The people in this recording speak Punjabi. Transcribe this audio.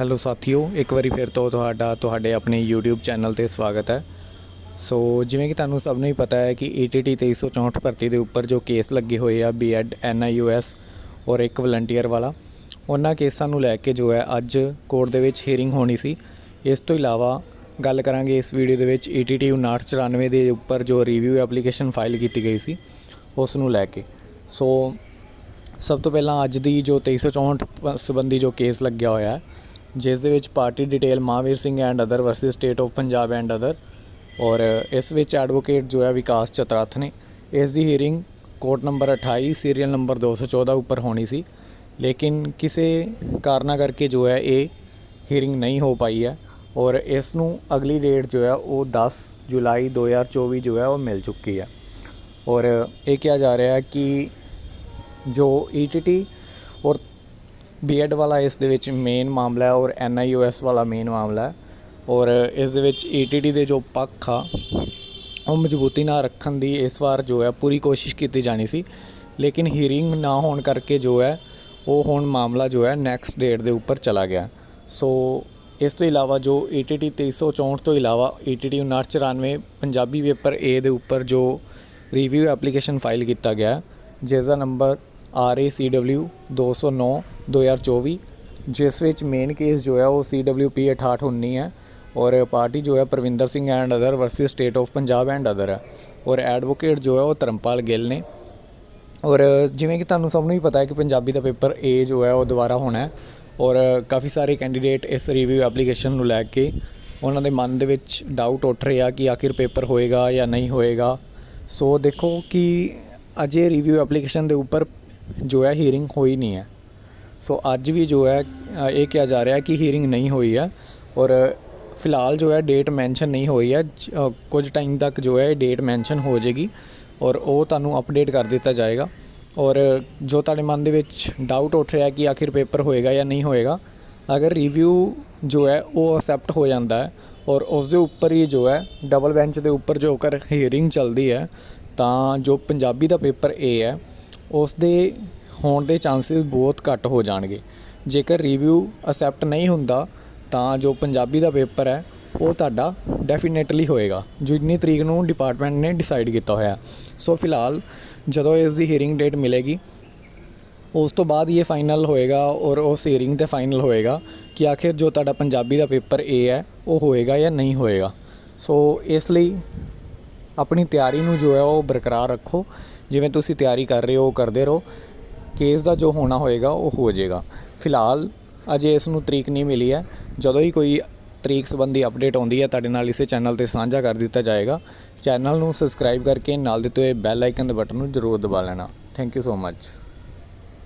ਹੈਲੋ ਸਾਥੀਓ, ਇੱਕ ਵਾਰੀ ਫਿਰ ਤੋਂ ਤੁਹਾਡਾ, ਤੁਹਾਡੇ ਆਪਣੇ YouTube ਚੈਨਲ ਤੇ ਸਵਾਗਤ ਹੈ। ਸੋ ਜਿਵੇਂ ਕਿ ਤੁਹਾਨੂੰ ਸਭ ਨੂੰ ਹੀ ਪਤਾ ਹੈ ਕਿ E ETT 2364 ਭਰਤੀ ਦੇ ਉੱਪਰ ਜੋ ਕੇਸ ਲੱਗੇ ਹੋਏ ਆ ਬੀਐਡ NIUS ਔਰ ਇੱਕ ਵਲੰਟੀਅਰ ਵਾਲਾ, ਉਹਨਾਂ ਕੇਸਾਂ ਨੂੰ ਲੈ ਕੇ ਜੋ ਹੈ ਅੱਜ ਕੋਰਟ ਦੇ ਵਿੱਚ ਹੀਅਰਿੰਗ ਹੋਣੀ ਸੀ। ਇਸ ਤੋਂ ਇਲਾਵਾ ਗੱਲ ਕਰਾਂਗੇ ਇਸ ਵੀਡੀਓ ਦੇ ਵਿੱਚ E ETT 5994 ਦੇ ਉੱਪਰ ਜੋ ਰਿਵਿਊ ਐਪਲੀਕੇਸ਼ਨ ਫਾਈਲ ਕੀਤੀ ਗਈ ਸੀ, ਉਸ ਨੂੰ ਲੈ ਕੇ। ਸੋ ਸਭ ਤੋਂ ਪਹਿਲਾਂ ਅੱਜ ਦੀ ਜੋ 2364 ਪ- ਸੰਬੰਧੀ ਜੋ ਕੇਸ ਲੱਗਿਆ ਹੋਇਆ ਹੈ ਜਿਸ ਦੇ ਵਿੱਚ party detail Mahavir Singh and other versus state of Punjab and other ਔਰ ਇਸ ਵਿੱਚ ਐਡਵੋਕੇਟ ਜੋ ਹੈ ਵਿਕਾਸ ਚਤਰਥ ਨੇ। ਇਸ ਦੀ hearing court number 28 serial number 214 ਉੱਪਰ ਹੋਣੀ ਸੀ। ਲੇਕਿਨ ਕਿਸੇ ਕਾਰਨਾਂ ਕਰਕੇ ਜੋ ਹੈ ਇਹ ਹੀਅਰਿੰਗ ਨਹੀਂ ਹੋ ਪਾਈ ਹੈ ਔਰ ਇਸ ਨੂੰ ਅਗਲੀ ਡੇਟ ਜੋ ਹੈ ਉਹ 10 ਜੁਲਾਈ 2024 ਜੋ ਹੈ ਉਹ ਮਿਲ ਚੁੱਕੀ ਹੈ। ਔਰ ਇਹ ਕਿਹਾ ਜਾ ਰਿਹਾ ਹੈ ਕਿ ਜੋ ETT ਔਰ ਬੀਐਡ ਵਾਲਾ ਇਸ ਦੇ ਵਿੱਚ ਮੇਨ ਮਾਮਲਾ ਹੈ ਔਰ NIUS ਵਾਲਾ ਮੇਨ ਮਾਮਲਾ ਹੈ। ਔਰ ਇਸ ਦੇ ਵਿੱਚ ETT ਦੇ ਜੋ ਪੱਖ ਆ, ਉਹ ਮਜ਼ਬੂਤੀ ਨਾਲ ਰੱਖਣ ਦੀ ਇਸ ਵਾਰ ਜੋ ਹੈ ਪੂਰੀ ਕੋਸ਼ਿਸ਼ ਕੀਤੀ ਜਾਣੀ ਸੀ। ਲੇਕਿਨ ਹੀਅਰਿੰਗ ਨਾ ਹੋਣ ਕਰਕੇ ਜੋ ਹੈ, ਉਹ ਹੁਣ ਮਾਮਲਾ ਜੋ ਹੈ ਨੈਕਸਟ ਡੇਟ ਦੇ ਉੱਪਰ ਚਲਾ ਗਿਆ। ਸੋ ਇਸ ਤੋਂ ਇਲਾਵਾ ਜੋ E ETT 364 ਤੋਂ ਇਲਾਵਾ E ETT 5994 Punjabi paper A ਦੇ ਉੱਪਰ ਜੋ ਰਿਵਿਊ ਐਪਲੀਕੇਸ਼ਨ ਫਾਈਲ ਕੀਤਾ ਗਿਆ ਜਿਸ ਦਾ ਨੰਬਰ RACW 209 2024 ਜਿਸ ਵਿੱਚ ਮੇਨ ਕੇਸ ਜੋ ਹੈ ਉਹ CWP 6819 ਹੈ ਔਰ ਪਾਰਟੀ ਜੋ ਹੈ Parvinder Singh and other versus state of Punjab and other ਹੈ ਔਰ ਐਡਵੋਕੇਟ ਜੋ ਹੈ ਉਹ ਧਰਮਪਾਲ ਗਿੱਲ ਨੇ ਔਰ ਜਿਵੇਂ ਕਿ ਤੁਹਾਨੂੰ ਸਭ ਨੂੰ ਹੀ ਪਤਾ ਹੈ ਕਿ ਪੰਜਾਬੀ ਦਾ ਪੇਪਰ ਏ ਜੋ ਹੈ ਉਹ ਦੁਬਾਰਾ ਹੋਣਾ ਹੈ ਔਰ ਕਾਫੀ ਸਾਰੇ ਕੈਂਡੀਡੇਟ ਇਸ ਰਿਵਿਊ ਐਪਲੀਕੇਸ਼ਨ ਨੂੰ ਲੈ ਕੇ ਉਹਨਾਂ ਦੇ ਮਨ ਦੇ ਵਿੱਚ ਡਾਊਟ ਉੱਠ ਰਿਹਾ ਕਿ ਆਖਿਰ ਪੇਪਰ ਹੋਏਗਾ ਜਾਂ ਨਹੀਂ ਹੋਏਗਾ। ਸੋ ਦੇਖੋ ਕਿ ਅਜੇ ਰਿਵਿਊ ਐਪਲੀਕੇਸ਼ਨ ਦੇ ਉੱਪਰ ਜੋ ਹੈ ਹੀਅਰਿੰਗ ਹੋਈ ਨਹੀਂ ਹੈ। ਸੋ ਅੱਜ ਵੀ ਜੋ ਹੈ ਇਹ ਕਿਹਾ ਜਾ ਰਿਹਾ ਹੈ ਕਿ ਹੀਅਰਿੰਗ ਨਹੀਂ ਹੋਈ ਹੈ ਔਰ ਫਿਲਹਾਲ ਜੋ ਹੈ ਡੇਟ ਮੈਂਸ਼ਨ ਨਹੀਂ ਹੋਈ ਹੈ। ਕੁਝ ਟਾਈਮ ਤੱਕ ਜੋ ਹੈ ਡੇਟ ਮੈਂਸ਼ਨ ਹੋ ਜਾਏਗੀ ਔਰ ਉਹ ਤੁਹਾਨੂੰ ਅਪਡੇਟ ਕਰ ਦਿੱਤਾ ਜਾਏਗਾ। ਔਰ ਜੋ ਤੁਹਾਡੇ ਮਨ ਦੇ ਵਿੱਚ ਡਾਊਟ ਉੱਠ ਰਿਹਾ ਕਿ ਆਖਿਰ ਪੇਪਰ ਹੋਏਗਾ ਜਾਂ ਨਹੀਂ ਹੋਏਗਾ, ਅਗਰ ਰਿਵਿਊ ਜੋ ਹੈ, ਉਹ ਅਸੈਪਟ ਹੋ ਜਾਂਦਾ ਹੈ ਔਰ ਉਸ ਦੇ ਉੱਪਰ ਹੀ ਜੋ ਹੈ ਡਬਲ ਬੈਂਚ ਦੇ ਉੱਪਰ ਜੋ ਕਰ ਹੀਅਰਿੰਗ ਚੱਲਦੀ ਹੈ, ਤਾਂ ਜੋ ਪੰਜਾਬੀ ਦਾ ਪੇਪਰ A ਹੈ, ਉਸ ਦੇ ਹੋਣ ਦੇ ਚਾਂਸਸ ਬਹੁਤ ਘੱਟ ਹੋ ਜਾਣਗੇ। ਜੇਕਰ ਰਿਵਿਊ ਅਸੈਪਟ ਨਹੀਂ ਹੁੰਦਾ, ਤਾਂ ਜੋ ਪੰਜਾਬੀ ਦਾ ਪੇਪਰ ਹੈ, ਉਹ ਤੁਹਾਡਾ ਡੈਫੀਨੇਟਲੀ ਹੋਏਗਾ। ਜਿੰਨੀ ਤਰੀਕ ਨੂੰ ਡਿਪਾਰਟਮੈਂਟ ਨੇ ਡਿਸਾਈਡ ਕੀਤਾ ਹੋਇਆ। ਸੋ ਫਿਲਹਾਲ, ਜਦੋਂ ਇਸ ਦੀ ਹੀਅਰਿੰਗ ਡੇਟ ਮਿਲੇਗੀ, ਉਸ ਤੋਂ ਬਾਅਦ ਇਹ ਫਾਈਨਲ ਹੋਏਗਾ ਔਰ ਉਸ ਹੀਅਰਿੰਗ ਤੇ ਫਾਈਨਲ ਹੋਏਗਾ ਕਿ ਆਖਿਰ ਜੋ ਤੁਹਾਡਾ ਪੰਜਾਬੀ ਦਾ ਪੇਪਰ ਏ ਹੈ, ਉਹ ਹੋਏਗਾ ਜਾਂ ਨਹੀਂ ਹੋਏਗਾ। ਸੋ ਇਸ ਲਈ ਆਪਣੀ ਤਿਆਰੀ ਨੂੰ ਜੋ ਹੈ, ਉਹ ਬਰਕਰਾਰ ਰੱਖੋ। ਜਿਵੇਂ ਤੁਸੀਂ ਤਿਆਰੀ ਕਰ ਰਹੇ ਹੋ, ਉਹ ਕਰਦੇ ਰਹੋ। ਕੇਸ ਦਾ ਜੋ ਹੋਣਾ ਹੋਏਗਾ, ਉਹ ਹੋ ਜਾਏਗਾ। ਫਿਲਹਾਲ ਅਜੇ ਇਸ ਨੂੰ ਤਰੀਕ ਨਹੀਂ ਮਿਲੀ ਹੈ। ਜਦੋਂ ਹੀ ਕੋਈ ਤਰੀਕ ਸੰਬੰਧੀ ਅਪਡੇਟ ਆਉਂਦੀ ਹੈ, ਤੁਹਾਡੇ ਨਾਲ ਇਸੇ ਚੈਨਲ ਤੇ ਸਾਂਝਾ ਕਰ ਦਿੱਤਾ ਜਾਏਗਾ। ਚੈਨਲ ਨੂੰ ਸਬਸਕ੍ਰਾਈਬ ਕਰਕੇ ਨਾਲ ਦਿੱਤੇ ਹੋਏ ਬੈਲ ਆਈਕਨ ਦੇ ਬਟਨ ਨੂੰ ਜ਼ਰੂਰ ਦਬਾ ਲੈਣਾ। Thank you so much